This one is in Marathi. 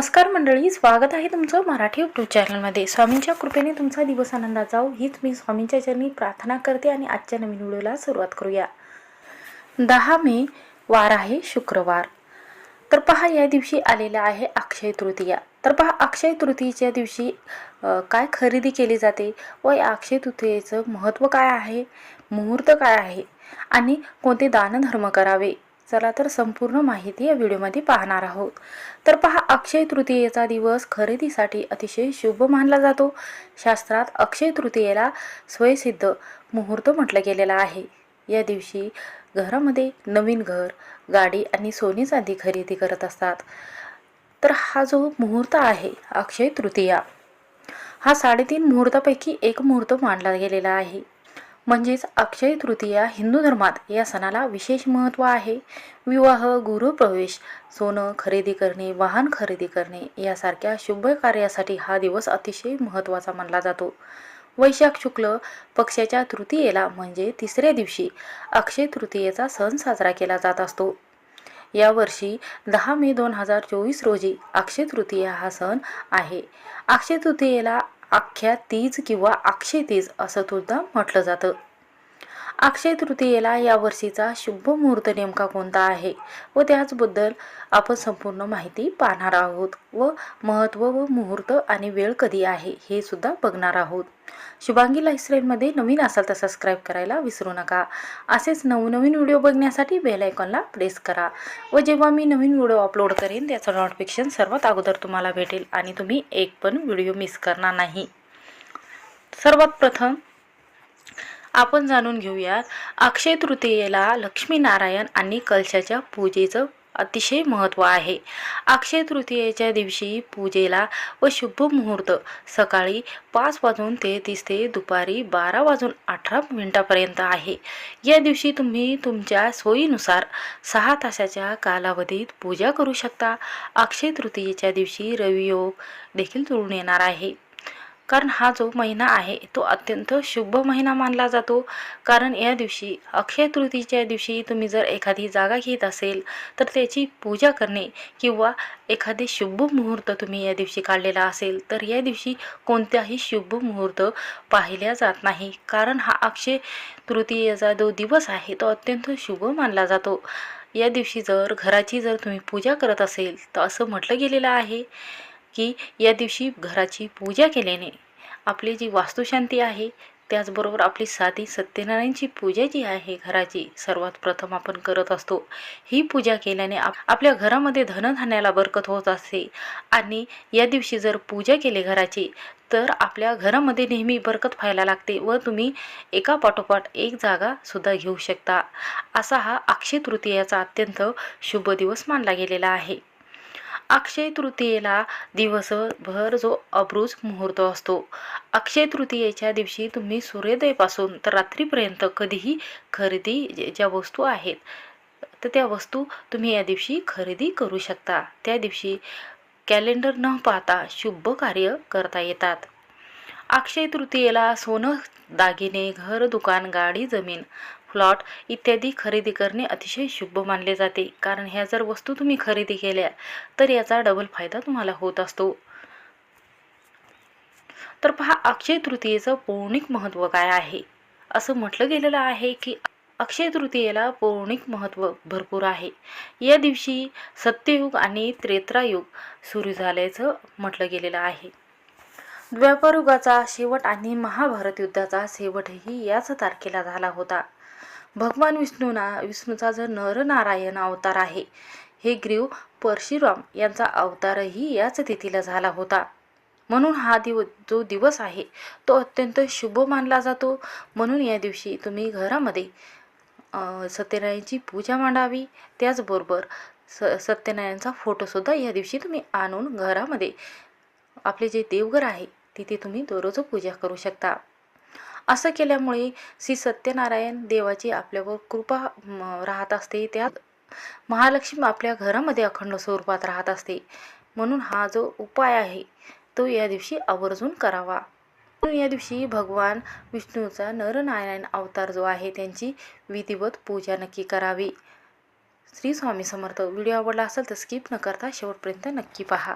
नमस्कार मंडळी स्वागत आहे तुमचं मराठी यूट्यूब चॅनलमध्ये स्वामींच्या कृपेने तुमचा दिवस आनंदात जाऊ हीच मी स्वामींच्या चरणी प्रार्थना करते आणि आजच्या नवीन व्हिडिओला सुरुवात करूया. दहा मे वार आहे शुक्रवार. तर पहा या दिवशी आलेला आहे अक्षय तृतीया. तर पहा अक्षय तृतीयेच्या दिवशी काय खरेदी केली जाते व या अक्षय तृतीयेचं महत्त्व काय आहे मुहूर्त काय आहे आणि कोणते दानधर्म करावे? चला तर संपूर्ण माहिती या व्हिडिओमध्ये पाहणार आहोत. तर पहा अक्षय तृतीयेचा दिवस खरेदीसाठी अतिशय शुभ मानला जातो. शास्त्रात अक्षय तृतीयेला स्वयसिद्ध मुहूर्त म्हटलं गेलेला आहे. या दिवशी घरामध्ये नवीन घर गाडी आणि सोने चांदी खरेदी करत असतात. तर हा जो मुहूर्त आहे अक्षय तृतीया हा साडेतीन मुहूर्तापैकी एक मुहूर्त मानला गेलेला आहे. म्हणजेच अक्षय तृतीया हिंदू धर्मात या सणाला विशेष महत्त्व आहे. विवाह गुरुप्रवेश सोनं खरेदी करणे वाहन खरेदी करणे यासारख्या शुभ कार्यासाठी हा दिवस अतिशय महत्त्वाचा मानला जातो. वैशाख शुक्ल पक्षाच्या तृतीयेला म्हणजे तिसऱ्या दिवशी अक्षय तृतीयेचा सण साजरा केला जात असतो. यावर्षी दहा मे दोन हजार चोवीस रोजी अक्षय तृतीया हा सण आहे. अक्षय तृतीयेला अख्ख्या तीज किंवा अक्षय तीज असं सुद्धा म्हटलं जातं. अक्षय तृतीयेला या वर्षीचा शुभ मुहूर्त नेमका कोणता आहे व त्याचबद्दल आपण संपूर्ण माहिती पाहणार आहोत व महत्त्व व मुहूर्त आणि वेळ कधी आहे हे सुद्धा बघणार आहोत. शुभांगी लाईफस्टाईलमध्ये नवीन असाल तर सबस्क्राईब करायला विसरू नका. असेच नवनवीन व्हिडिओ बघण्यासाठी बेल आयकॉनला प्रेस करा व जेव्हा मी नवीन व्हिडिओ अपलोड करेन त्याचं नोटिफिकेशन सर्वात अगोदर तुम्हाला भेटेल आणि तुम्ही एक पण व्हिडिओ मिस करणार नाही. सर्वात प्रथम आपण जाणून घेऊयात. अक्षय तृतीयेला लक्ष्मीनारायण आणि कलशाच्या पूजेचं अतिशय महत्त्व आहे. अक्षय तृतीयेच्या दिवशी पूजेला व शुभ मुहूर्त सकाळी पाच वाजून तेहतीस ते दुपारी बारा वाजून अठरा मिनिटापर्यंत आहे. या दिवशी तुम्ही तुमच्या सोयीनुसार सहा तासाच्या कालावधीत पूजा करू शकता. अक्षय तृतीयेच्या दिवशी रवियोग देखील जुळून येणार आहे. कारण हा जो महिना आहे तो अत्यंत शुभ महिना मानला जातो. कारण या दिवशी अक्षय तृतीच्या दिवशी तुम्ही जर एखादी जागा घेत असेल तर त्याची पूजा करणे किंवा एखादे शुभ मुहूर्त तुम्ही या दिवशी काढलेला असेल तर या दिवशी कोणत्याही शुभ मुहूर्त पाहिल्या जात नाही. कारण हा अक्षय तृतीयेचा जो दिवस आहे तो अत्यंत शुभ मानला जातो. या दिवशी जर घराची जर तुम्ही पूजा करत असेल तर असं म्हटलं गेलेलं आहे. की या दिवशी घराची पूजा केल्याने आपली जी वास्तुशांती आहे त्याचबरोबर आपली साधी सत्यनारायणची पूजा जी आहे घराची सर्वात प्रथम आपण करत असतो. ही पूजा केल्याने आप आपल्या घरामध्ये धनधान्याला बरकत होत असते. आणि या दिवशी जर पूजा केली घराची तर आपल्या घरामध्ये नेहमी बरकत व्हायला लागते व तुम्ही एका पाठोपाठ एक जागा सुद्धा घेऊ शकता. असा हा अक्षय तृतीयाचा अत्यंत शुभ दिवस मानला गेलेला आहे. अक्षय तृतीयेला दिवसभर जो अब्रूज मुहूर्त असतो. अक्षय तृतीयेच्या दिवशी तुम्ही सूर्योदयापासून तर रात्रीपर्यंत कधीही खरेदी ज्या वस्तू आहेत तर त्या वस्तू तुम्ही या दिवशी खरेदी करू शकता. त्या दिवशी कॅलेंडर न पाहता शुभ कार्य करता येतात. अक्षय तृतीयेला सोनं दागिने घर दुकान गाडी जमीन प्लॉट इत्यादी खरेदी करणे अतिशय शुभ मानले जाते. कारण ह्या जर वस्तू तुम्ही खरेदी केल्या तर याचा डबल फायदा तुम्हाला होत असतो. तर पहा अक्षय तृतीयेचं पौर्णिक महत्त्व काय आहे? असं म्हटलं गेलेलं आहे की अक्षय तृतीयेला पौराणिक महत्त्व भरपूर आहे. या दिवशी सत्ययुग आणि त्रेत्रायुग सुरू झाल्याचं म्हटलं गेलेलं आहे. द्व्यापारुगाचा शेवट आणि महाभारत युद्धाचा शेवटही याच तारखेला झाला होता. भगवान विष्णूना विष्णूचा जो नरनारायण अवतार आहे हे ग्रीव परशुराम यांचा अवतारही याच तिथीला झाला होता. म्हणून हा दिव जो दिवस आहे तो अत्यंत शुभ मानला जातो. म्हणून या दिवशी तुम्ही घरामध्ये सत्यनारायणची पूजा मांडावी. त्याचबरोबर स सत्यनारायणचा फोटोसुद्धा या दिवशी तुम्ही आणून घरामध्ये आपले जे देवघर आहे तिथे तुम्ही दररोज पूजा करू शकता. असं केल्यामुळे श्री सत्यनारायण देवाची आपल्यावर कृपा राहत असते. त्यात महालक्ष्मी आपल्या घरामध्ये अखंड स्वरूपात राहत असते. म्हणून हा जो उपाय आहे तो या दिवशी आवर्जून करावा. म्हणून या दिवशी भगवान विष्णूचा नरनारायण अवतार जो आहे त्यांची विधिवत पूजा नक्की करावी. श्री स्वामी समर्थ व्हिडिओ आवडला असेल तर स्किप न करता शेवटपर्यंत नक्की पहा.